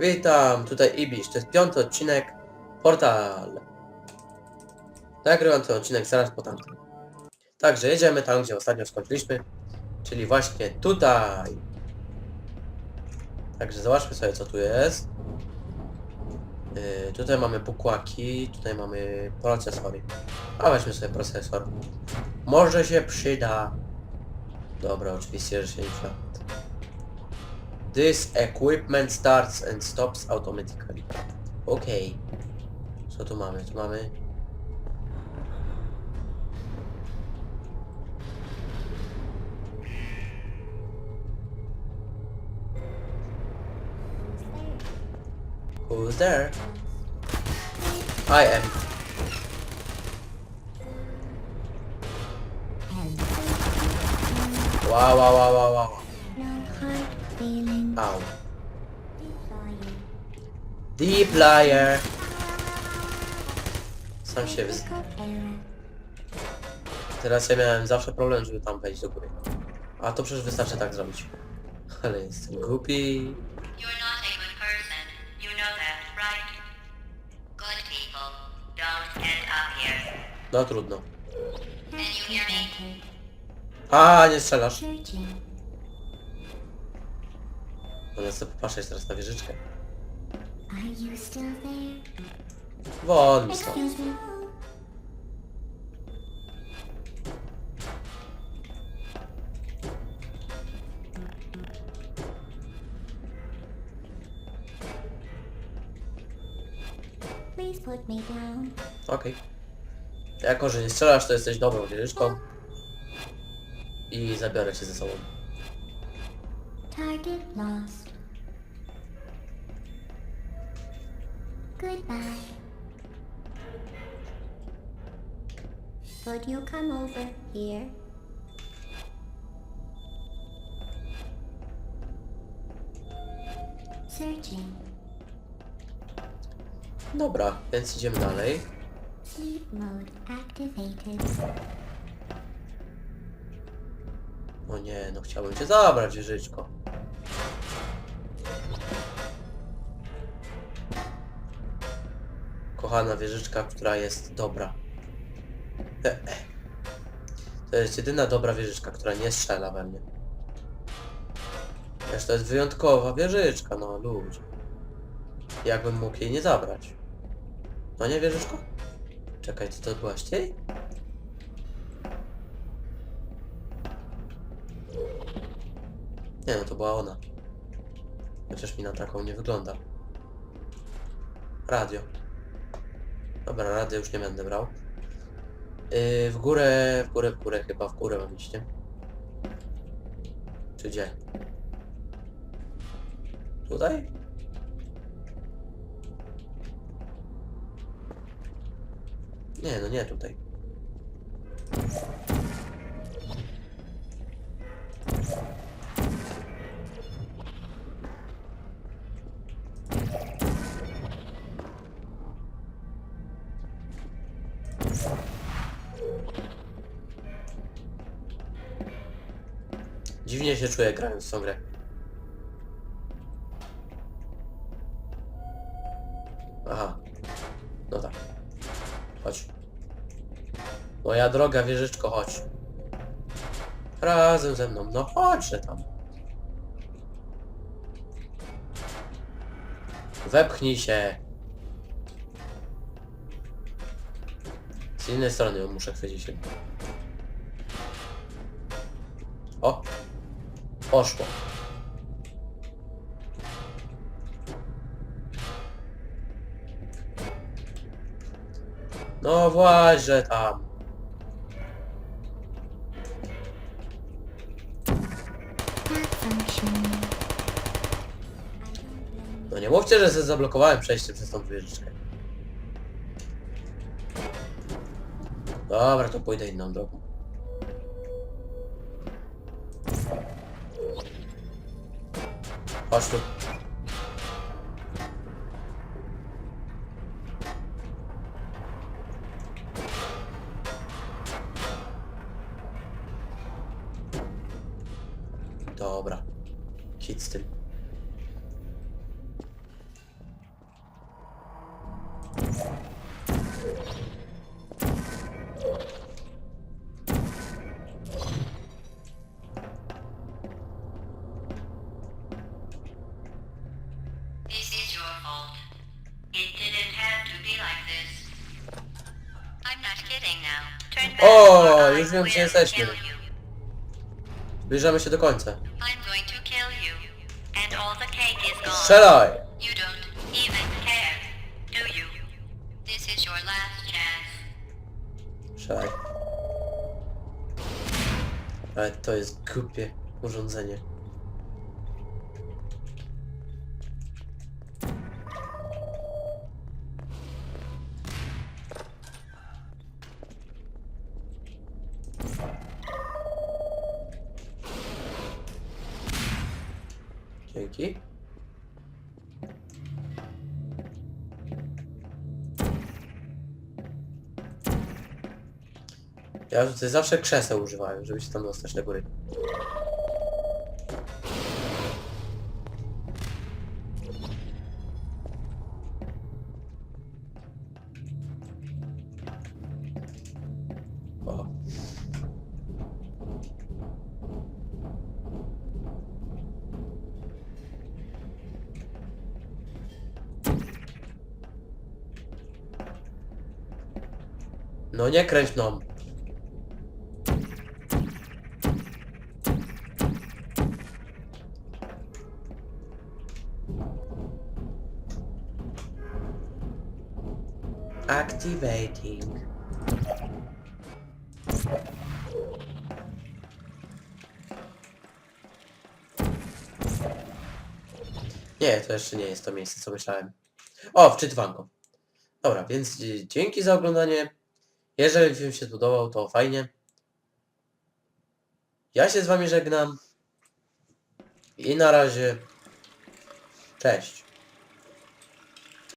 Witam, tutaj Ibisz. To jest piąty odcinek Portal. Nagrywam ten odcinek zaraz po tamtym. Także jedziemy tam, gdzie ostatnio skończyliśmy. Czyli właśnie tutaj. Także zobaczmy sobie co tu jest. Yy, tutaj mamy bukłaki, tutaj mamy procesory. A weźmy sobie procesor. Może się przyda. Dobra, oczywiście, że się nie przyda. This equipment starts and stops automatically. Okej. Co tu mamy? Tu mamy... Who's there? I am. Wow, wow, wow, wow, wow. No hard feelings Ow. for you. Deep liar. Sam się wys... Teraz ja miałem zawsze problem, żeby tam wejść do góry. A to przecież wystarczy tak zrobić. Ale jestem głupi. You're not a good person. You know that, right? Good people don't end up here. No trudno. Can you hear me? A, nie strzelasz. Ja chcę popatrzeć teraz na wieżyczkę. Are you still there? Wol mi stąd. Okej. Jako, że nie strzelasz, to jesteś dobrą wieżyczką. I zabiorę cię ze sobą. Target lost. Goodbye. Would you come over here? Searching. Dobra, więc idziemy dalej. Sleep mode activated. O nie, no chciałbym cię zabrać, wieżyczko. Kochana wieżyczka, która jest dobra. E, e. To jest jedyna dobra wieżyczka, która nie strzela we mnie. Wiesz, to jest wyjątkowa wieżyczka, no ludzie. Jakbym mógł jej nie zabrać. No nie, wieżyczko? Czekaj, ty to byłaś ty? Nie no, to była ona. Chociaż mi na taką nie wygląda. Radio. Dobra, radio już nie będę brał. Yy, w górę, w górę, w górę chyba, w górę mam iść, nie? Czy gdzie? Tutaj? Nie, no nie tutaj. Dziwnie się czuję grając w tą grę. Aha. No tak. Chodź. Moja droga wieżyczko, chodź. Razem ze mną. No chodźże tam. Wepchnij się. Z innej strony muszę chwycić. O! Poszło. No właśnie tam. No nie mówcie, że sobie zablokowałem przejście przez tą wieżyczkę. Dobra, to pójdę inną drogą. Chodź tu. Dobra. Kit z fault. It didn't have to be like this. I'm not kidding now. Turn back O, już wiem, gdzie jesteśmy. Zbliżamy się do końca. I'm going to kill you. And all the cake is gone. Strzelaj! You don't even care, do you? This is your last chance. Strzelaj. Ale to jest głupie urządzenie. Dzięki. Ja zawsze krzeseł używałem, żeby się tam dostać do góry. No nie kręć mną. Activating. Nie, to jeszcze nie jest to miejsce, co myślałem. O, wczytywanko. Dobra, więc y, dzięki za oglądanie. Jeżeli film się spodobał, to fajnie. Ja się z wami żegnam. I na razie. Cześć.